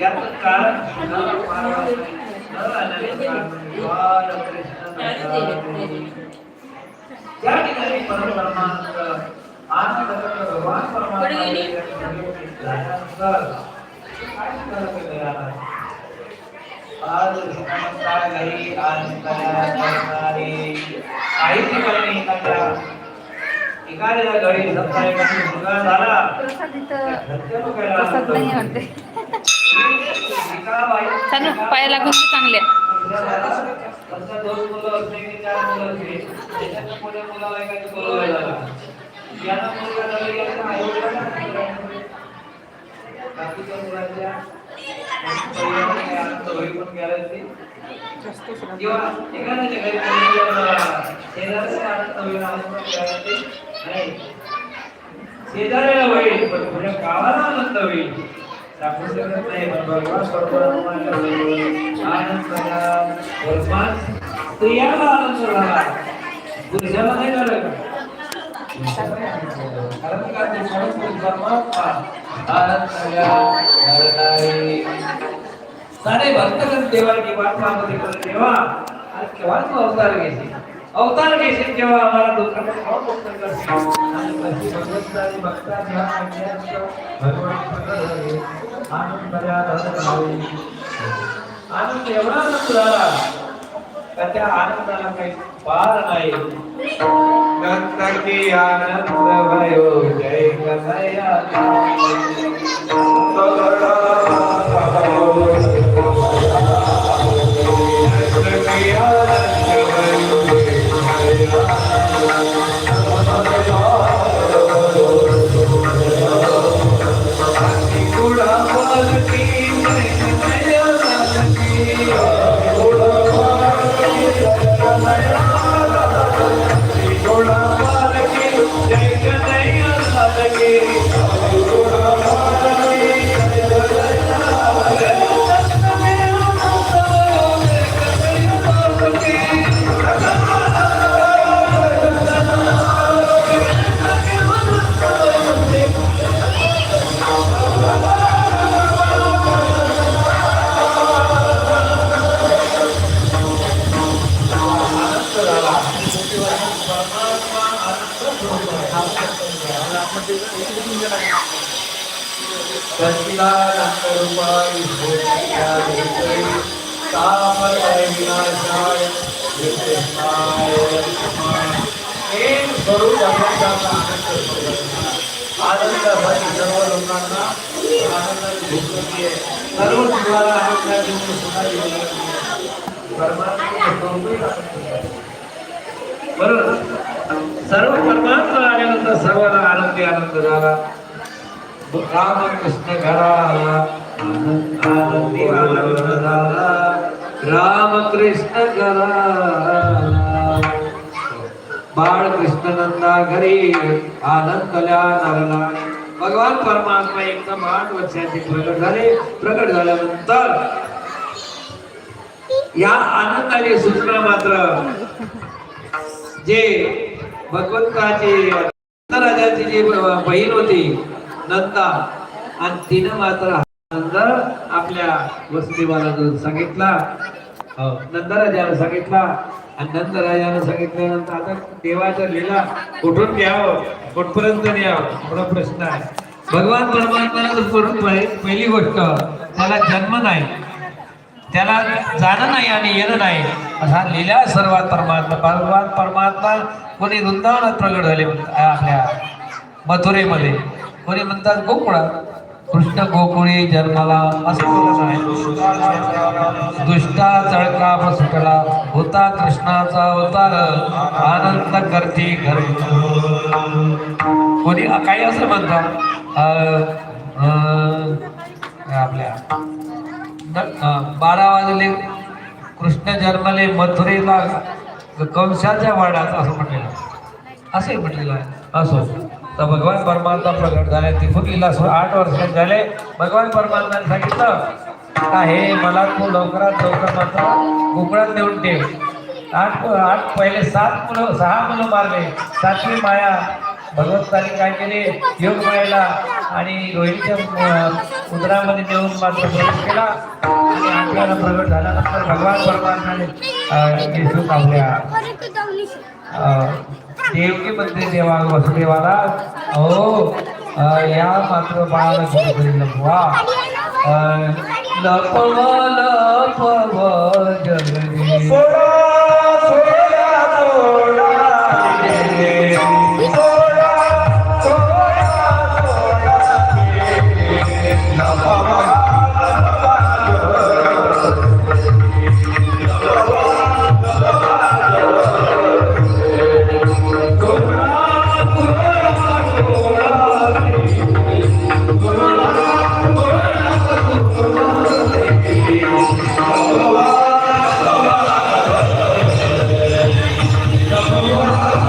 याचं कारण न पार्वती, न अनंत कृष्ण त्या ठिकाणी परमपरमानंद आनंद भगवान परमात्मा झाल्यानंतर काय करायला मिळालं? आज काय घरी आज काय करणारे काही ठिकाणी समजा एखादा मुलगा झाला प्रसाद नाही वाटते चालू पाया लागून चांगले किंवा एखाद्याच्या घरी शेजाऱ्याला होईल नाही शेजाऱ्याला होईल पण तुझ्या गावाला आनंद होईल. दाखवू शकत नाही पण भगवान परमात्माच्या होईल. आनंद झाला भगवान स्त्रियाला आनंद झाला. पुरुषाला नाही झालं का? कारण का ते परमात्मा आनंद झाला झाला सारे भक्तगण देवाची वाट पाहत तेव्हा आज केव्हा तू अवतार घेशील अवतार घेशील तेव्हा आम्हाला आणि आनंद एवढा आनंद झाला का त्या आनंदाला काही पार नाही. गंतकी आनंद भयो हो जय कन्हैया Gracias. स्वरूप आनंदाचा आनंद आनंदासाठी सर्व लोकांना आनंदाची आहे सर्व जीवाला बरोबर? सर्व परमात्मा आल्यानंतर सर्वांना आनंदी आनंद झाला. रामकृष्ण घराला घरा आनंदी आनंद झाला. राम कृष्ण बाळकृष्ण नंदा घरी आनंदल्या नारला भगवान परमात्मा एकदम आठ वर्षाचे प्रगट झाले. प्रगट झाल्यानंतर या आनंदाची सूचना मात्र जे भगवंताची राजाची जी बहीण होती नंदा आणि तिनं मात्र नंदा आपल्या वसुदेवाला सांगितला. हो, नंदराजानं सांगितला. आणि नंदराजानं सांगितल्यानंतर आता देवाच्या लीला कुठून घ्यावं कुठपर्यंत न्यावं थोडा प्रश्न आहे. भगवान परमात्मा पहिली गोष्ट त्याला जन्म नाही. त्याला जाणं नाही आणि येणं नाही. असा लिहिला सर्वात परमात्मा. भगवान परमात्मा कोणी वृंदावनात प्रगट झाले आपल्या मथुरेमध्ये. कोणी म्हणतात गोकुळात कृष्ण गोकुळी जन्माला असं बोलत आहे. दुष्टा चळका सुटला होता कृष्णाचा अवतार. आनंद करते घर. कोणी काही असं म्हणतात आपल्या न- बारा वाजले. कृष्ण जन्मले मथुरेला कंसाच्या वाड्यात असं म्हटलेलं. असंही असे म्हटलेलं आहे. असो. तर भगवान परमात्मा प्रकट झाले. तिथून लिहिला आठ वर्ष झाले. भगवान परमात्माने सांगितलं हे मला तू लवकरात लवकर मात्र गोकुळात नेऊन ठेव. आठ आठ पहिले सात मुलं सहा मुलं मारले. सातवी माया भगवंताने काय केले? योग व्हायला आणि रोहिणीच्या उदरामध्ये देऊन मात्र प्रवेश केला. आणि आपल्याला प्रगट झाल्यानंतर भगवान परमात्म्याने येशू कावल्या देवकी म्हणते देवा वसुदेवाला हो या मात्र बाळाला कुठेतरी लपवा लपव लपव जगदे আল্লাহ